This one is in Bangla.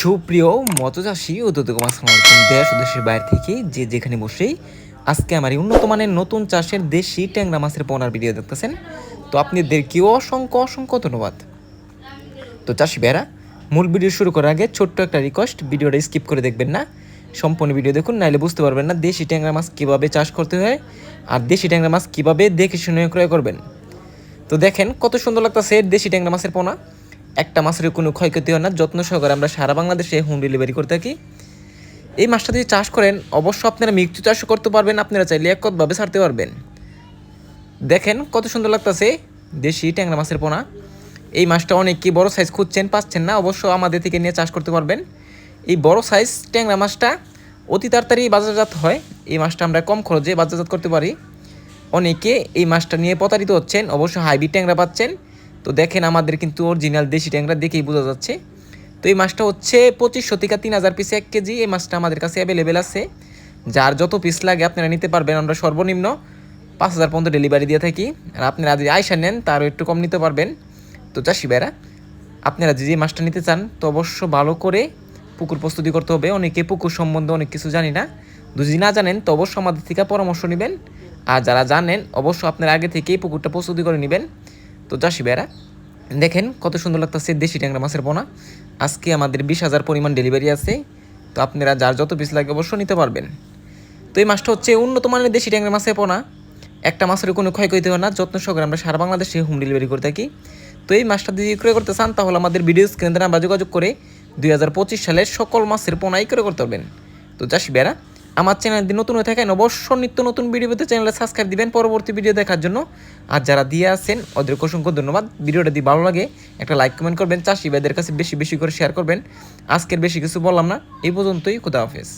সুপ্রিয় মতচাষী ও দোদকম আসসালামু আলাইকুম দেশ ও দেশের বাইরে থেকে যে যেখানে বসেই আজকে আমার এই উন্নত মানের নতুন চাষের দেশি ট্যাংরা মাছের পোনার ভিডিও দেখতেছেন, তো আপনাদেরকেও অসংখ্য অসংখ্য ধন্যবাদ। তো চাষি বেড়া মূল ভিডিও শুরু করার আগে ছোট্ট একটা রিকোয়েস্ট ভিডিওটা স্কিপ করে দেখবেন না, সম্পূর্ণ ভিডিও দেখুন, নাইলে বুঝতে পারবেন না দেশি ট্যাংরা মাছ কীভাবে চাষ করতে হয় আর দেশি ট্যাংরা মাছ কীভাবে দেখে শুনে ক্রয় করবেন। তো দেখেন কত সুন্দর লাগতেছে দেশি ট্যাংরা মাছের পোনা একটা মাছের কোনো ক্ষয়ক্ষতি হয় না, যত্ন সহকারে আমরা সারা বাংলাদেশে হোম ডেলিভারি করে থাকি। এই মাছটা যদি চাষ করেন অবশ্য আপনারা মৃত্যু চাষও করতে পারবেন, আপনারা চাইলে এককভাবে ছাড়তে পারবেন। দেখেন কত সুন্দর লাগতেছে, দেশি ট্যাংরা মাছের পোনা। এই মাছটা অনেক কি বড় সাইজ খুঁজছেন, পাচ্ছেন না, অবশ্য আমাদের থেকে নিয়ে চাষ করতে পারবেন। এই বড় সাইজ ট্যাংরা মাছটা অতি তাড়াতাড়ি বাজারজাত হয়, এই মাছটা আমরা কম খরচে বাজারজাত করতে পারি। অনেকে এই মাছটা নিয়ে প্রতারিত হচ্ছেন, অবশ্য হাইব্রিড ট্যাংরা পাচ্ছেন তো দেখেন আমাদের কিন্তু অরিজিনাল দেশি ট্যাংরা দেখেই বোঝা যাচ্ছে। তো এই মাছটা হচ্ছে পঁচিশশো থেকে তিন হাজার পিস এক কেজি। এই মাছটা আমাদের কাছে অ্যাভেলেবেল আছে। যার যত পিস লাগে আপনারা নিতে পারবেন। আমরা সর্বনিম্ন পাঁচ হাজার পর্যন্ত ডেলিভারি দিয়ে থাকি। আর আপনারা যদি আয়সা নেন, তারও একটু কম নিতে পারবেন। তো চাষি ভাইরা, আপনারা যে যে মাছটা নিতে চান, তো অবশ্য ভালো করে পুকুর প্রস্তুতি করতে হবে। অনেকে পুকুর সম্বন্ধে অনেক কিছু জানি না। যদি না জানেন, তো অবশ্য আমাদের থেকে পরামর্শ নেবেন। আর যারা জানেন, অবশ্য আপনারা আগে থেকেই পুকুরটা প্রস্তুতি করে নেবেন। তো চাষি বেড়া। দেখেন কত সুন্দর লাগতেছে দেশি ট্যাংরা মাছের পোনা। আজকে আমাদের বিশ হাজার পরিমাণ ডেলিভারি আছে, তো আপনারা যার যত পিস লাগে অবশ্যই নিতে পারবেন। তো এই মাছটা হচ্ছে উন্নত মানের দেশি ট্যাংরা মাছের পোনা। একটা মাছের কোনো ক্ষয়ক্ষতি হয় না, যত্ন সহকারে আমরা সারা বাংলাদেশে হোম ডেলিভারি করে থাকি। তো এই মাছটা যদি ক্রয় করতে চান, তাহলে আমাদের ভিডিও স্ক্রিনে নাম্বার যোগাযোগ করে দুই হাজার পঁচিশ সালের সকল মাছের পোনাই ক্রয় করতে পারবেন। তো চাষি বেড়া। আমার চ্যানেল দিয়ে নতুন হয়ে থাকেন অবশ্য নিত্য নতুন ভিডিও পেতে চ্যানেলে সাবস্ক্রাইব দিবেন পরবর্তী ভিডিও দেখার জন্য। আর যারা দিয়ে আছেন ওদের অসংখ্য ধন্যবাদ। ভিডিওটা দিয়ে ভালো লাগে, একটা লাইক কমেন্ট করবেন। চাষি ভাইদের কাছে বেশি বেশি করে শেয়ার করবেন। আজকের বেশি কিছু বললাম না। এই পর্যন্তই, খুদা হাফেজ।